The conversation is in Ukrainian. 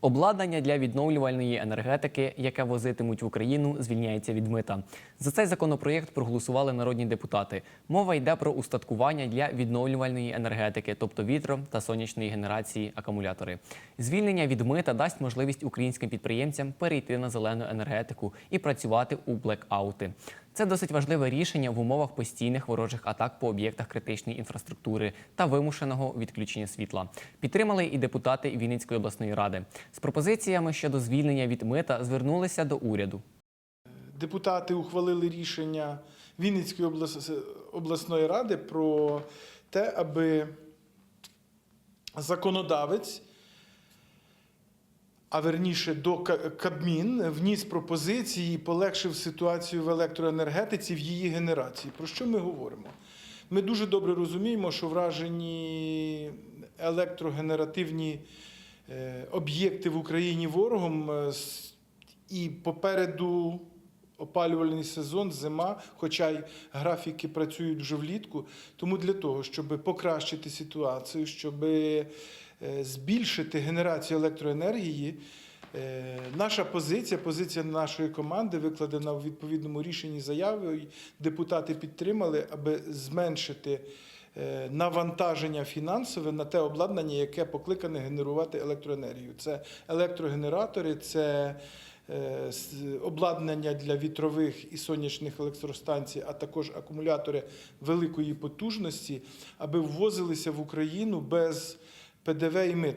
Обладнання для відновлювальної енергетики, яке возитимуть в Україну, звільняється від мита. За цей законопроєкт проголосували народні депутати. Мова йде про устаткування для відновлювальної енергетики, тобто вітро та сонячної генерації акумулятори. Звільнення від мита дасть можливість українським підприємцям перейти на зелену енергетику і працювати у блекаути. Це досить важливе рішення в умовах постійних ворожих атак по об'єктах критичної інфраструктури та вимушеного відключення світла. Підтримали і депутати Вінницької обласної ради. З пропозиціями щодо звільнення від мита звернулися до уряду. Депутати ухвалили рішення Вінницької облас- обласної ради про те, аби законодавець, а верніше до Ка- Кабмін, вніс пропозиції і полегшив ситуацію в електроенергетиці в її генерації. Про що ми говоримо? Ми дуже добре розуміємо, що вражені електрогенеративні е, об'єкти в Україні ворогом е, і попереду опалювальний сезон, зима, хоча й графіки працюють вже влітку. Тому для того, щоб покращити ситуацію, щоб е, збільшити генерацію електроенергії, е, наша позиція, позиція нашої команди викладена в відповідному рішенні заяви. Депутати підтримали, аби зменшити е, навантаження фінансове на те обладнання, яке покликане генерувати електроенергію. Це електрогенератори, це обладнання для вітрових і сонячних електростанцій, а також акумулятори великої потужності, аби ввозилися в Україну без ПДВ і мит.